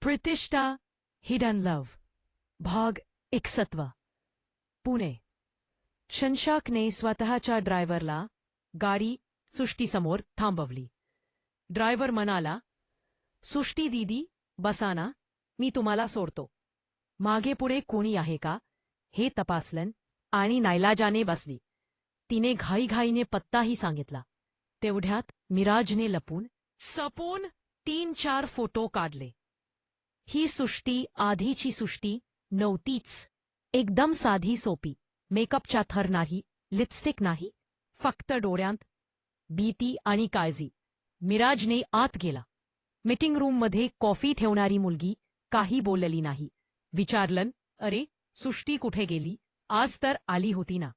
प्रतिष्ठा hidden love भाग एकसत्व. पुणे. शनशाकने स्वतःच्या ड्रायव्हरला गाडी सुष्टीसमोर थांबवली. ड्रायव्हर म्हणाला सुष्टी दीदी बसाना मी तुम्हाला सोडतो. मागे पुढे कोणी आहे का हे तपासलन आणि नायलाजाने बसली. तिने घाईघाईने पत्ताही सांगितला. तेवढ्यात मिराजने लपून सपून तीन चार फोटो काढले. ही सुष्टी आधीची सुष्टी नव्हतीच. एकदम साधी सोपी. मेकअपच्या थर नाही लिपस्टिक नाही फक्त डोळ्यांत भीती आणि काळजी. मिराजने आत गेला. मिटिंग रूममध्ये कॉफी ठेवणारी मुलगी काही बोलली नाही. विचारलं अरे सुष्टी कुठे गेली? आज तर आली होती ना.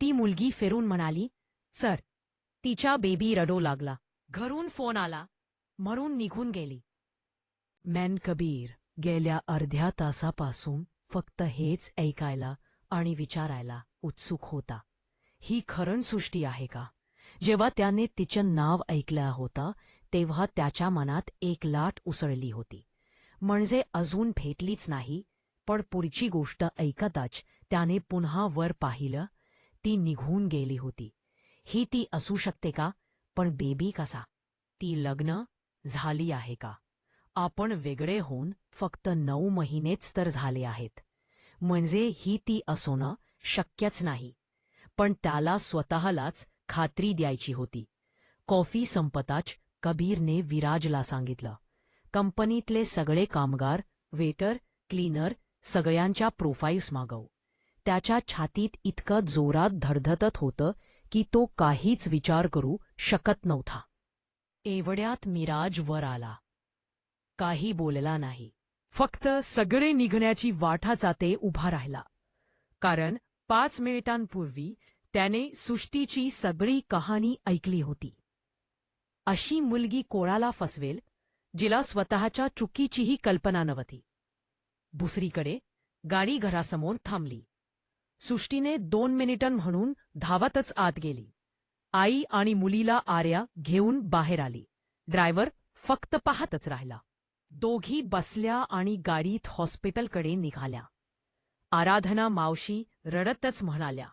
ती मुलगी फिरून म्हणाली सर. तिच्या बेबी रडो लागला. घरून फोन आला. म्हणून निघून गेली. मॅन कबीर गेल्या अर्ध्या तासापासून फक्त हेच ऐकायला आणि विचारायला उत्सुक होता. ही खरण सृष्टी आहे का? जेव्हा त्याने तिचं नाव ऐकलं होतं तेव्हा त्याच्या मनात एक लाट उसळली होती. म्हणजे अजून भेटलीच नाही पण पुढची गोष्ट ऐकताच त्याने पुन्हा वर पाहिलं ती निघून गेली होती. ही ती असू शकते का? पण बेबी कसा? ती लग्न झाली आहे का? आपण वेगळे होऊन फक्त नऊ महिनेच तर झाले आहेत. म्हणजे ही ती असोनं शक्यच नाही. पण त्याला स्वतःलाच खात्री द्यायची होती. कॉफी संपताच कबीरने विराजला सांगितलं. कंपनीतले सगळे कामगार वेटर क्लीनर सगळ्यांच्या प्रोफाईल्स मागव. त्याच्या छातीत इतकं जोरात धडधडत होतं की तो काहीच विचार करू शकत नव्हता. एवढ्यात मिराज वर आला. काही बोलला नाही. फक्त सगळे निघण्याची वाटा जाते उभा राहिला. कारण पाच मिनिटांपूर्वी त्याने सृष्टीची सगळी कहाणी ऐकली होती. अशी मुलगी कोणाला फसवेल जिला स्वतःच्या चुकीचीही कल्पना नव्हती. दुसरीकडे गाडी घरासमोर थांबली. सृष्टीने दोन मिनिटं म्हणून धावतच आत गेली. आई आणि मुलीला आर्या घेऊन बाहेर आली. ड्रायव्हर फक्त पाहतच राहिला. दोघी बसल्या आणि गाडीत हॉस्पिटलकडे निघाल्या. आराधना मावशी रडतच म्हणाल्या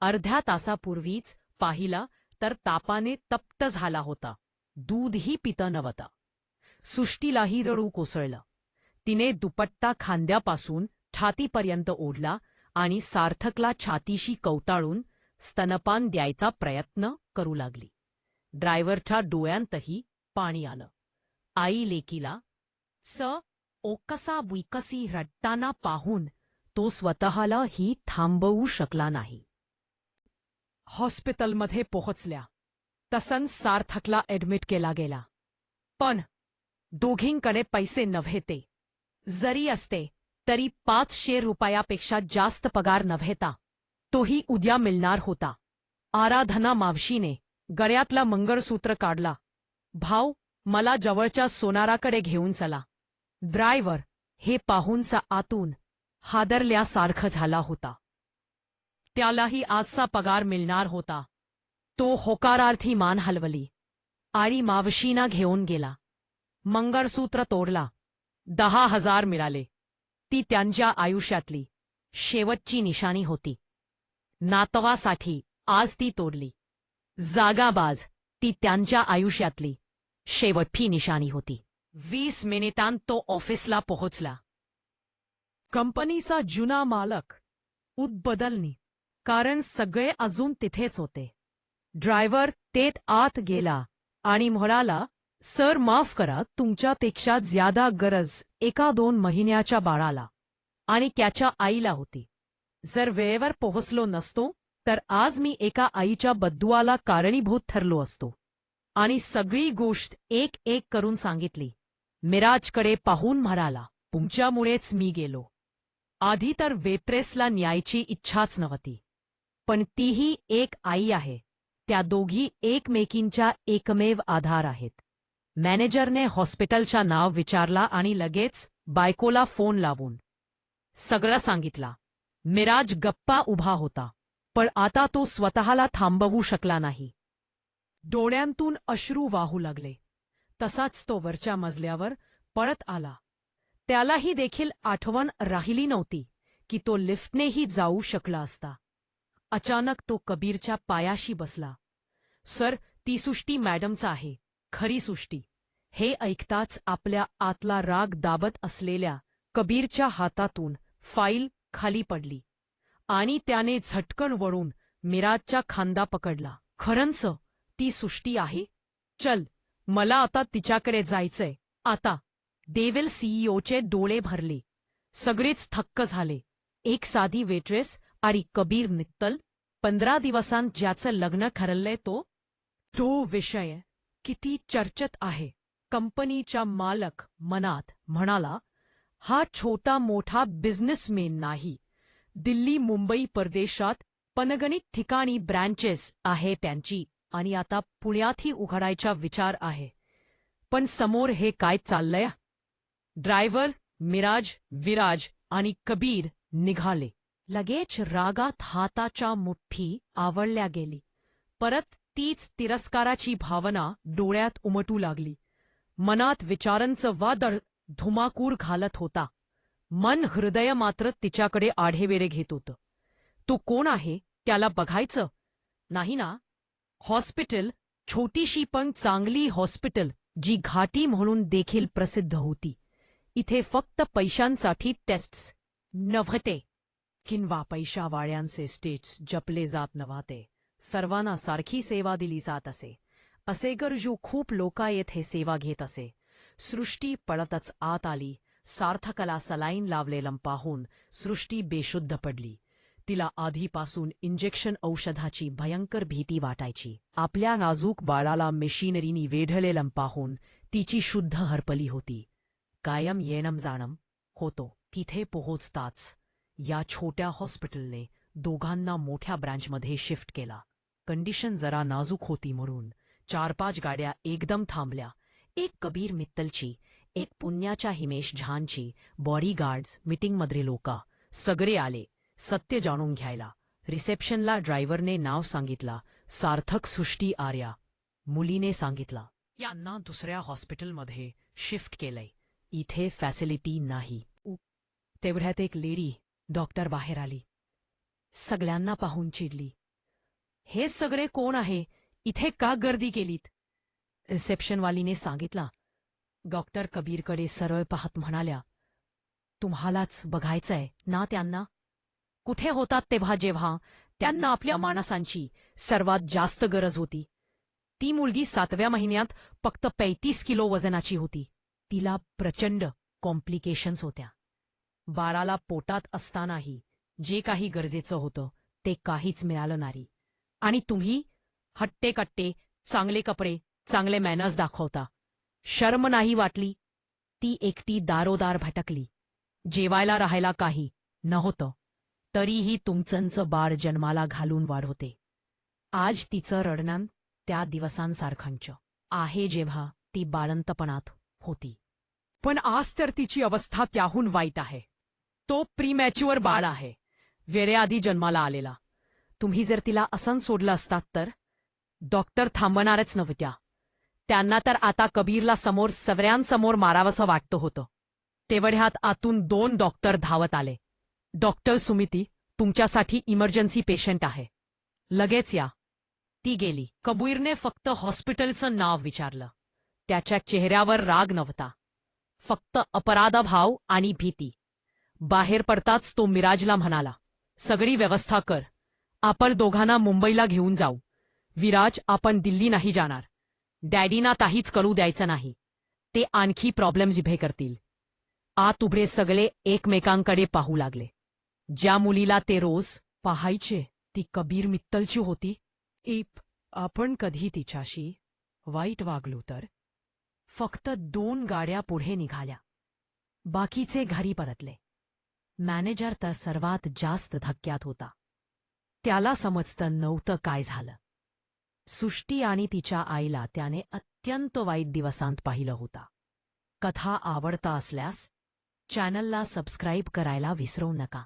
अर्ध्या तासापूर्वीच पाहिला तर तापाने तप्त झाला होता. दूधही पित नव्हता. सुष्टीलाही रडू कोसळलं. तिने दुपट्टा खांद्यापासून छातीपर्यंत ओढला आणि सार्थकला छातीशी कवताळून स्तनपान द्यायचा प्रयत्न करू लागली. ड्रायव्हरच्या डोळ्यांतही पाणी आलं. आई लेकीला स ओकसा विकसी रडताना पाहून तो स्वतःला ही थांबवू शकला नाही. हॉस्पिटलमध्ये पोहोचल्या. तसन सार्थकला ऍडमिट केला गेला. पण दोघींकडे पैसे नव्हते. जरी असते तरी पाचशे रुपयापेक्षा जास्त पगार नव्हेता. तोही उद्या मिळणार होता. आराधना मावशीने गळ्यातला मंगळसूत्र काढला. भाऊ मला जवळच्या सोनाराकडे घेऊन चला. ड्रायव्हर हे पाहूनचा आतून हादरल्यासारखं झाला होता. त्यालाही आजचा पगार मिळणार होता. तो होकारार्थी मान हलवली आणि मावशीना घेऊन गेला. मंगळसूत्र तोडला. दहा हजार मिळाले. ती त्यांच्या आयुष्यातली शेवटची निशाणी होती. नातवासाठी आज ती तोडली. जागाबाज ती त्यांच्या आयुष्यातली शेवटची निशाणी होती. वीस मिनिटांत तो ऑफिसला पोहोचला. कंपनीचा जुना मालक उदबदलनी कारण सगळे अजून तिथेच होते. ड्रायव्हर तेत आत गेला आणि म्हणाला सर माफ करा तुमच्यापेक्षा ज्यादा गरज एका दोन महिन्याच्या बाळाला आणि त्याच्या आईला होती. जर वेळेवर पोहोचलो नसतो तर आज मी एका आईच्या बद्दुआला कारणीभूत ठरलो असतो. आणि सगळी गोष्ट एक एक करून सांगितली. मिराजकडे पाहून म्हणाला तुमच्यामुळेच मी गेलो. आधी तर वेप्रेसला न्यायची इच्छाच नव्हती. पण तीही एक आई आहे. त्या दोघी एकमेकींच्या एकमेव आधार आहेत. मॅनेजरने हॉस्पिटलच्या नाव विचारला आणि लगेच बायकोला फोन लावून सगळं सांगितला. मिराज गप्पा उभा होता पण आता तो स्वतःला थांबवू शकला नाही. डोळ्यांतून अश्रू वाहू लागले. तसाच तो वरच्या मजल्यावर परत आला. त्यालाही देखील आठवण राहिली नव्हती की तो लिफ्टनेही जाऊ शकला असता. अचानक तो कबीरच्या पायाशी बसला. सर ती सुष्टी मॅडमचा आहे खरी सुष्टी. हे ऐकताच आपल्या आतला राग दाबत असलेल्या कबीरच्या हातातून फाईल खाली पडली आणि त्याने झटकन वळून मिराजच्या खांदा पकडला. खरंच ती सुष्टी आहे? चल मला आता तिच्याकडे जायचंय. आता. देवेल सीईओचे डोळे भरले. सगळेच थक्क झाले. एक साधी वेट्रेस आणि कबीर मित्तल पंधरा दिवसांत ज्याचं लग्न ठरलंय तो. तो विषय किती चर्चेत आहे. कंपनीच्या मालक मनात म्हणाला हा छोटा मोठा बिझनेसमेन नाही. दिल्ली मुंबई परदेशात पनगणित ठिकाणी ब्रँचेस आहे त्यांची. आणि आता पुण्यातही उघडायचा विचार आहे. पण समोर हे काय चाललंय? ड्रायव्हर मिराज विराज आणि कबीर निघाले. लगेच रागात हाताच्या मुठ्ठी आवळल्या गेली. परत तीच तिरस्काराची भावना डोळ्यात उमटू लागली. मनात विचारांचं वादळ धुमाकूर घालत होता. मन हृदय मात्र तिच्याकडे आढेवेरे घेत होतं. तो कोण आहे? त्याला बघायचं? नाही ना. हॉस्पिटल छोटीशी पण चांगली हॉस्पिटल जी घाटी म्हणून देखील प्रसिद्ध होती. इथे फक्त पैशांसाठी टेस्ट्स नव्हते. किंवा पैशावाळ्यांचे स्टेट्स जपले जात नव्हते. सर्वांना सारखी सेवा दिली जात असे. असे गरजू खूप लोका येथे सेवा घेत असे. सृष्टी पळतच आत आली. सार्थकला सलाईन लावलेलं पाहून सृष्टी बेशुद्ध पडली. तिला आधीपासून इंजेक्शन औषधाची भयंकर भीती वाटायची. आपल्या नाजूक बाळाला मेशिनरीनी वेढलेलं पाहून तिची शुद्ध हरपली होती. कायम येणम जाणम होतो. तिथे पोहोचताच या छोट्या हॉस्पिटलने दोघांना मोठ्या ब्रँचमध्ये शिफ्ट केला. कंडिशन जरा नाजूक होती म्हणून चार पाच गाड्या एकदम थांबल्या. एक कबीर मित्तलची एक पुण्याच्या हिमेश झानची बॉडीगार्ड्स मिटिंगमधले लोका. सगळे आले. सत्य जाणून घ्यायला. रिसेप्शनला ड्रायव्हरने नाव सांगितला. सार्थक सृष्टी आर्या. मुलीने सांगितला यांना दुसऱ्या हॉस्पिटलमध्ये शिफ्ट केलंय. इथे फॅसिलिटी नाही. उ- तेवढ्यात एक लेडी डॉक्टर बाहेर आली. सगळ्यांना पाहून चिडली. हे सगळे कोण आहे? इथे का गर्दी केलीत? रिसेप्शनवालीने सांगितला. डॉक्टर कबीरकडे सरळ पाहत म्हणाल्या तुम्हालाच बघायचंय ना त्यांना? कुठे होतात तेव्हा जेव्हा? त्यांना आपल्या माणसांची सर्वात जास्त गरज होती. ती मुलगी सातव्या महिन्यात फक्त पैतीस किलो वजनाची होती. तिला प्रचंड कॉम्प्लिकेशन्स होत्या. बाळाला पोटात असतानाही जे काही गरजेचं होतं ते काहीच मिळालं नाही. आणि तुम्ही हट्टे कट्टे चांगले कपडे चांगले मॅनर्स दाखवता. शर्म नाही वाटली. ती एकटी दारोदार भटकली. जेवायला राहायला काही नव्हतं. तरीही तुमचंच बाळ जन्माला घालून वाढवते आज तिचं रडणं त्या दिवसांसारखंच आहे जेव्हा ती बाळंतपणात होती. पण आज तर तिची अवस्था त्याहून वाईट आहे. तो प्रीमॅच्युअर बाळ आहे. वेळेआधी जन्माला आलेला. तुम्ही जर तिला असं सोडलं असतात तर? डॉक्टर थांबणारच नव्हत्या. त्यांना तर आता कबीरला समोर सगळ्यांसमोर मारावंसं वाटतं होतं. तेवढ्यात आतून दोन डॉक्टर धावत आले. डॉक्टर सुमिती तुमच्यासाठी इमर्जन्सी पेशंट आहे. लगेच या. ती गेली. कबीरने फक्त हॉस्पिटलचं नाव विचारलं. त्याच्या चेहऱ्यावर राग नव्हता. फक्त अपराधभाव आणि भीती. बाहेर पडताच तो मिराजला म्हणाला सगळी व्यवस्था कर. आपण दोघांना मुंबईला घेऊन जाऊ. विराज आपण दिल्ली नाही जाणार. डॅडीना काहीच कळू द्यायचं नाही. ते आणखी प्रॉब्लेम्स उभे करतील. आत उभे सगळे एकमेकांकडे पाहू लागले. ज्या मुलीला ते रोज पाहायचे ती कबीर मित्तलची होती. इप आपण कधी तिच्याशी वाईट वागलो तर? फक्त दोन गाड्या पुढे निघाल्या. बाकीचे घरी परतले. मॅनेजर तर सर्वात जास्त धक्क्यात होता. त्याला समजतं नव्हतं काय झालं. सुष्टी आणि तिच्या आईला त्याने अत्यंत वाईट दिवसांत पाहिलं होता. कथा आवडता असल्यास चॅनलला सबस्क्राईब करायला विसरू नका.